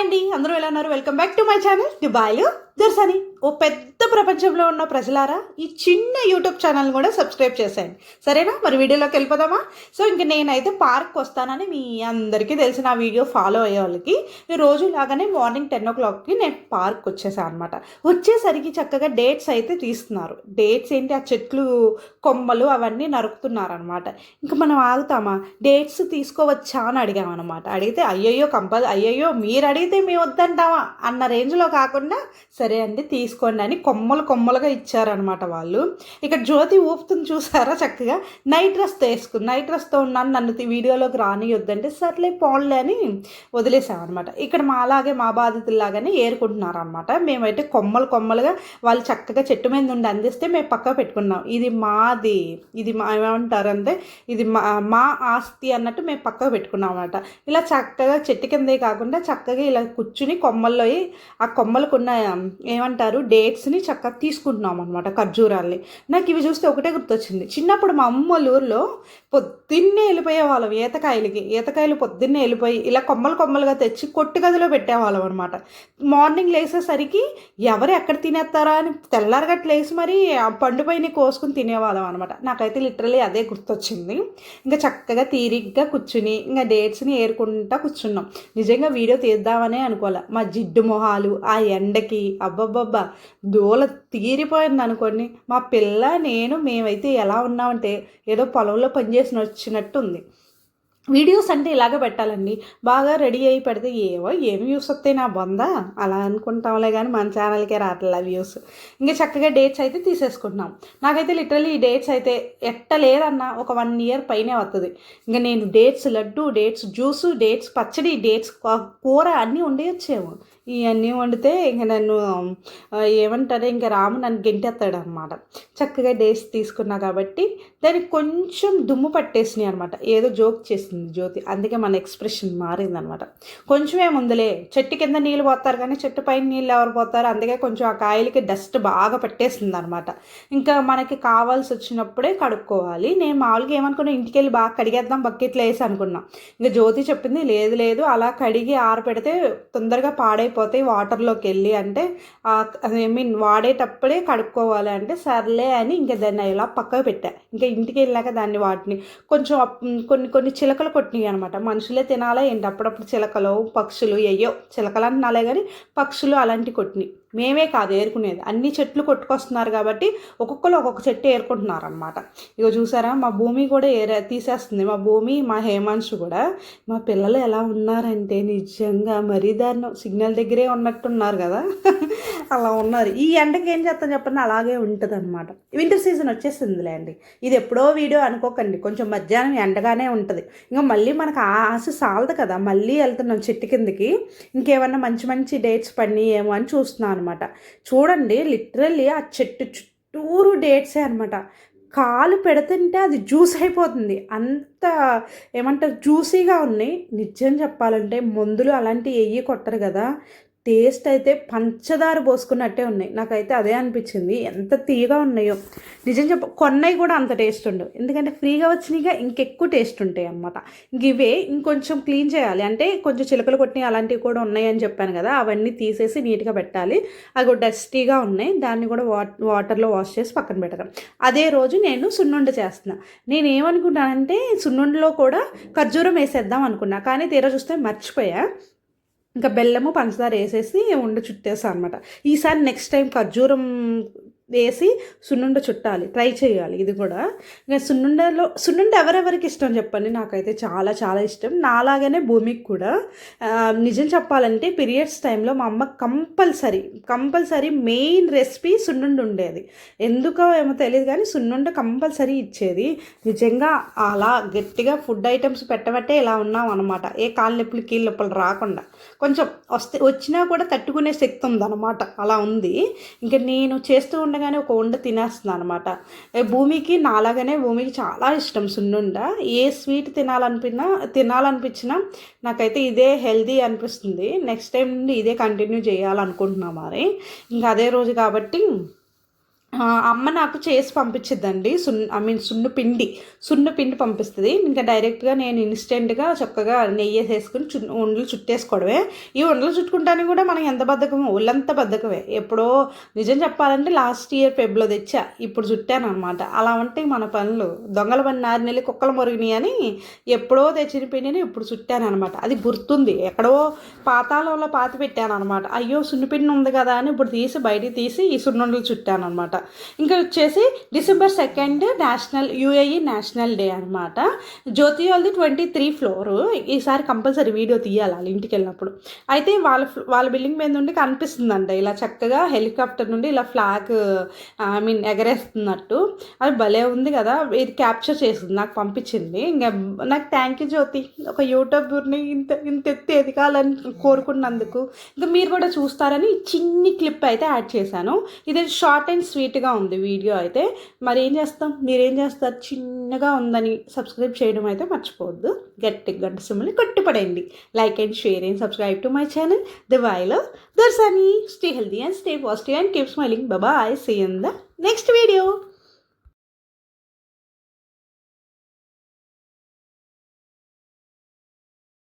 Hi అండి. అందరూ ఎలా ఉన్నారు? Welcome back to my channel Dubai Darshini ఓ పెద్ద ప్రపంచంలో ఉన్న ప్రజలారా ఈ చిన్న యూట్యూబ్ ఛానల్ కూడా సబ్స్క్రైబ్ చేసేయండి. సరేనా? మరి వీడియోలోకి వెళ్ళిపోదామా? సో ఇంక నేనైతే పార్క్ వస్తానని మీ అందరికీ తెలిసిన ఆ వీడియో ఫాలో అయ్యే వాళ్ళకి రోజు లాగానే మార్నింగ్ టెన్ ఓ క్లాక్కి నేను పార్క్ వచ్చేసాను అనమాట వచ్చేసరికి చక్కగా డేట్స్ అయితే తీస్తున్నారు. డేట్స్ ఏంటి? ఆ చెట్లు కొమ్మలు అవన్నీ నరుకుతున్నారనమాట ఇంకా మనం ఆగుతామా? డేట్స్ తీసుకోవచ్చా అని అడిగామన్నమాట. అడిగితే అయ్యయ్యో కంపల్ అయ్యయ్యో మీరు అడిగితే మేము వద్దంటామా? అన్న రేంజ్లో కాకుండా సరే సరే అండి తీసుకోండి అని కొమ్మలు కొమ్మలుగా ఇచ్చారనమాట వాళ్ళు. ఇక్కడ జ్యోతి ఊపుతుంది చూసారా చక్కగా? నైట్ డ్రెస్ వేసుకుని నైట్ డ్రెస్తో ఉన్నాను నన్ను వీడియోలోకి రానియొద్దంటే సర్లే పోన్లే అని వదిలేసామన్నమాట. ఇక్కడ మా అలాగే మా బాధితుల్లాగానే ఏరుకుంటున్నారనమాట మేమైతే కొమ్మలు కొమ్మలుగా వాళ్ళు చక్కగా చెట్టు మీద ఉండి అందిస్తే మేము పక్క పెట్టుకున్నాం. ఇది మాది ఇది మా ఏమంటారంటే ఇది మా మా ఆస్తి అన్నట్టు మేము పక్కకు పెట్టుకున్నాం అనమాట ఇలా చక్కగా చెట్టు కిందే కాకుండా చక్కగా ఇలా కూర్చుని కొమ్మల్లో ఆ కొమ్మలకున్న ఏమంటారు? డేట్స్ని చక్కగా తీసుకుంటున్నాం అనమాట ఖర్జూరాల్ని. నాకు ఇవి చూస్తే ఒకటే గుర్తొచ్చింది. చిన్నప్పుడు మా అమ్మల ఊర్లో పొద్దున్నే వెళ్ళిపోయేవాళ్ళం ఈతకాయలకి ఈతకాయలు పొద్దున్నే వెళ్ళిపోయి ఇలా కొమ్మలు కొమ్మలుగా తెచ్చి కొట్టు గదిలో పెట్టేవాళ్ళం అనమాట మార్నింగ్ లేసేసరికి ఎవరు ఎక్కడ తినేస్తారా అని తెల్లారగట్ల లేసి మరి ఆ పండుపైన కోసుకుని తినేవాళ్ళం అనమాట నాకైతే లిటరలీ అదే గుర్తొచ్చింది. ఇంకా చక్కగా తీరిగ్గా కూర్చుని ఇంకా డేట్స్ని ఏరుకుంటా కూర్చున్నాం. నిజంగా వీడియో తీద్దామనే అనుకోలే మా జిడ్డు మొహాలు ఆ ఎండకి అబ్బబ్బబ్బా దూల తీరిపోయింది అనుకోండి. మా పిల్ల నేను మేమైతే ఎలా ఉన్నామంటే ఏదో పొలంలో పనిచేసిన వచ్చినట్టు ఉంది వీడియోస్ అంటే ఇలాగే పెట్టాలండి. బాగా రెడీ అయ్యి పెడితే ఏవో ఏం వ్యూస్ వస్తాయి? నా బందా? అలా అనుకుంటాంలే కానీ మన ఛానల్కే రావట్లే వ్యూస్? ఇంకా చక్కగా డేట్స్ అయితే తీసేసుకుంటున్నాం. నాకైతే లిటరలీ ఈ డేట్స్ అయితే ఎట్ట లేదన్నా ఒక వన్ ఇయర్ పైనే వస్తుంది ఇంకా నేను dates laddu dates juice dates పచ్చడి డేట్స్ కూర అన్నీ ఉండేయచ్చేమో ఇవన్నీ వండితే ఇంక నన్ను ఏమంటారో ఏమంటారు? ఇంకా రాము నన్ను గెంటేస్తాడు అనమాట చక్కగా డేట్స్ తీసుకున్నా కాబట్టి దానికి కొంచెం దుమ్ము పట్టేసినాయి అనమాట. ఏదో జోక్ చేసింది. జ్యోతి. అందుకే మన ఎక్స్ప్రెషన్ మారిందనమాట. కొంచెమే ముందులే చెట్టు కింద నీళ్ళు పోతారు కానీ చెట్టు పైన నీళ్ళు ఎవరు పోతారు? అందుకే కొంచెం ఆ కాయలకి డస్ట్ బాగా పెట్టేస్తుంది అనమాట ఇంకా మనకి కావాల్సి వచ్చినప్పుడే కడుక్కోవాలి. నేను మామూలుగా ఏమనుకున్నా ఇంటికి వెళ్ళి బాగా కడిగేద్దాం బకెట్లో వేసి అనుకున్నా. ఇంకా జ్యోతి చెప్పింది లేదు లేదు అలా కడిగి ఆరపెడితే తొందరగా పాడైపోతాయి వాటర్లోకి వెళ్ళి అంటే ఐ మీన్ వాడేటప్పుడే కడుక్కోవాలి అంటే సర్లే అని ఇంకా దాన్ని ఇలా పక్కకు పెట్టా. ఇంకా ఇంటికి వెళ్ళాక దాన్ని వాటిని కొంచెం కొన్ని కొన్ని చిలకలు కొట్టినాయి అనమాట మనుషులే తినాలా ఏంటి? అప్పుడప్పుడు చిలకలు పక్షులు అయ్యో చిలకలు అంటున్నాలే కానీ పక్షులు అలాంటివి కొట్టినాయి. మేమే కాదు ఏరుకునేది. అన్ని చెట్లు కొట్టుకొస్తున్నారు కాబట్టి ఒక్కొక్కరు ఒక్కొక్క చెట్టు ఏరుకుంటున్నారు అనమాట ఇక చూసారా? మా భూమి కూడా ఏరే తీసేస్తుంది. మా భూమి మా హేమాంశు కూడా. మా పిల్లలు ఎలా ఉన్నారంటే నిజంగా మరీ దారుణం. సిగ్నల్ దగ్గరే ఉన్నట్టున్నారు కదా. అలా ఉన్నారు. ఈ ఎండకి ఏం చేస్తాను చెప్పండి? అలాగే ఉంటుంది అనమాట వింటర్ సీజన్ వచ్చేసిందిలే అండి ఇది ఎప్పుడో వీడియో అనుకోకండి. కొంచెం మధ్యాహ్నం ఎండగానే ఉంటుంది. ఇంకా మళ్ళీ మనకు ఆ ఆశ సాలదు కదా. మళ్ళీ వెళ్తున్నాం చెట్టు కిందకి. ఇంకేమన్నా మంచి మంచి డేట్స్ పడినాయి ఏమో అని చూస్తున్నాను. అనమాట చూడండి లిటరల్లీ ఆ చెట్టు చుట్టూరు డేట్సే అనమాట కాలు పెడుతుంటే అది జ్యూస్ అయిపోతుంది. అంత ఏమంటారు జ్యూసీగా ఉన్నాయి. నిజం చెప్పాలంటే మందులు అలాంటివి వెయ్యి కొట్టరు కదా. టేస్ట్ అయితే పంచదార పోసుకున్నట్టే ఉన్నాయి. నాకైతే అదే అనిపించింది. ఎంత తీయగా ఉన్నాయో. నిజం చెప్ప కొన్నవి కూడా అంత టేస్ట్ ఉండవు. ఎందుకంటే ఫ్రీగా వచ్చినాయిగా ఇంకెక్కువ టేస్ట్ ఉంటాయి అన్నమాట. ఇంక ఇవే ఇంకొంచెం క్లీన్ చేయాలి. అంటే కొంచెం చిలకలు కొట్టినవి అలాంటివి కూడా ఉన్నాయని చెప్పాను కదా అవన్నీ తీసేసి నీట్గా పెట్టాలి. అవి కూడా డస్టీగా ఉన్నాయి. దాన్ని కూడా వాట్ వాటర్లో వాష్ చేసి పక్కన పెట్టడం అదే రోజు నేను సున్నుండ చేస్తున్నా. నేను ఏమనుకున్నానంటే సున్నుండలో కూడా ఖర్జూరం వేసేద్దాం అనుకున్నా. కానీ తీరా చూస్తే మర్చిపోయా. ఇంకా బెల్లము పంచదార వేసేసి ఉండ చుట్టేస్తాను అనమాట ఈసారి నెక్స్ట్ టైం ఖర్జూరం వేసి సున్నుండ చుట్టాలి ట్రై చేయాలి ఇది కూడా. ఇంకా సున్నుండలో సున్నుండ ఎవరెవరికి ఇష్టం చెప్పండి? నాకైతే చాలా చాలా ఇష్టం. నాలాగనే భూమికి కూడా. నిజం చెప్పాలంటే పీరియడ్స్ టైంలో మా అమ్మ కంపల్సరీ కంపల్సరీ మెయిన్ రెసిపీ సున్నుండ ఉండేది. ఎందుకో ఏమో తెలియదు కానీ సున్నుండ కంపల్సరీ ఇచ్చేది. నిజంగా అలా గట్టిగా ఫుడ్ ఐటమ్స్ పెట్టబట్టే ఇలా ఉన్నాం అనమాట ఏ కాళ్ళ నొప్పులు కీళ్ళ నొప్పులు రాకుండా. కొంచెం వస్తే వచ్చినా కూడా తట్టుకునే శక్తి ఉందన్నమాట. అలా ఉంది. ఇంకా నేను చేస్తూ ఉండగానే ఒక వండ తినేస్తుంది అనమాట భూమికి నాలాగానే భూమికి చాలా ఇష్టం సున్నుండ. ఏ స్వీట్ తినాలనిపినా తినాలనిపించినా నాకైతే ఇదే హెల్దీ అనిపిస్తుంది. నెక్స్ట్ టైం నుండి ఇదే కంటిన్యూ చేయాలనుకుంటున్నా మరి. ఇంకా అదే రోజు కాబట్టి అమ్మ నాకు చేసి పంపించిద్దండి. సున్ ఐ మీన్ సున్ను పిండి. సున్ను పిండి పంపిస్తుంది. ఇంకా డైరెక్ట్గా నేను ఇన్స్టెంట్గా చక్కగా నెయ్యి వేసేసుకుని చు ఉండలు చుట్టేసుకోవడమే. ఈ ఉండలు చుట్టుకుంటానికి కూడా మనకి ఎంత బద్ధకమో ఒళ్ళంత బద్ధకమే. ఎప్పుడో నిజం చెప్పాలంటే లాస్ట్ ఇయర్ ఫెబ్లో తెచ్చా. ఇప్పుడు చుట్టాను అనమాట అలా ఉంటాయి మన పనులు దొంగల పని నారు నెల్లి కుక్కలు మొరిగినాయి అని ఎప్పుడో తెచ్చిన పిండిని ఇప్పుడు చుట్టాను అనమాట అది గుర్తుంది. ఎక్కడో పాతాళంలో పాతి పెట్టాను అనమాట అయ్యో సున్నిపిండి ఉంది కదా అని ఇప్పుడు తీసి బయటికి తీసి ఈ సున్నుండలు చుట్టాను అనమాట ఇంకా వచ్చేసి December second national UAE national day అనమాట జ్యోతి వాళ్ళది ట్వంటీ త్రీ ఫ్లోర్. ఈసారి కంపల్సరీ వీడియో తీయాలి వాళ్ళ ఇంటికి వెళ్ళినప్పుడు. అయితే వాళ్ళ వాళ్ళ బిల్డింగ్ మీద నుండి కనిపిస్తుందంట. ఇలా చక్కగా హెలికాప్టర్ నుండి ఇలా ఫ్లాగ్ ఐ మీన్ ఎగరేస్తున్నట్టు. అది భలే ఉంది కదా. ఇది క్యాప్చర్ చేసింది నాకు పంపించింది. ఇంకా నాకు థ్యాంక్ యూ జ్యోతి. ఒక యూట్యూబర్ని ఇంత ఇంత ఎత్తి ఎదగాలని కోరుకున్నందుకు. ఇంకా మీరు కూడా చూస్తారని చిన్ని క్లిప్ అయితే యాడ్ చేశాను. ఇది షార్ట్ అండ్ స్వీట్ స్వీట్గా ఉంది వీడియో అయితే. మరి ఏం చేస్తాం? మీరేం చేస్తారు? చిన్నగా ఉందని సబ్స్క్రైబ్ చేయడం అయితే మర్చిపోవద్దు. గట్టి గంట సిమ్ని కొట్టుపడేయండి. Like and share and subscribe to my channel the వైలో Darshini stay healthy and stay positive and keep smiling bye see in the next video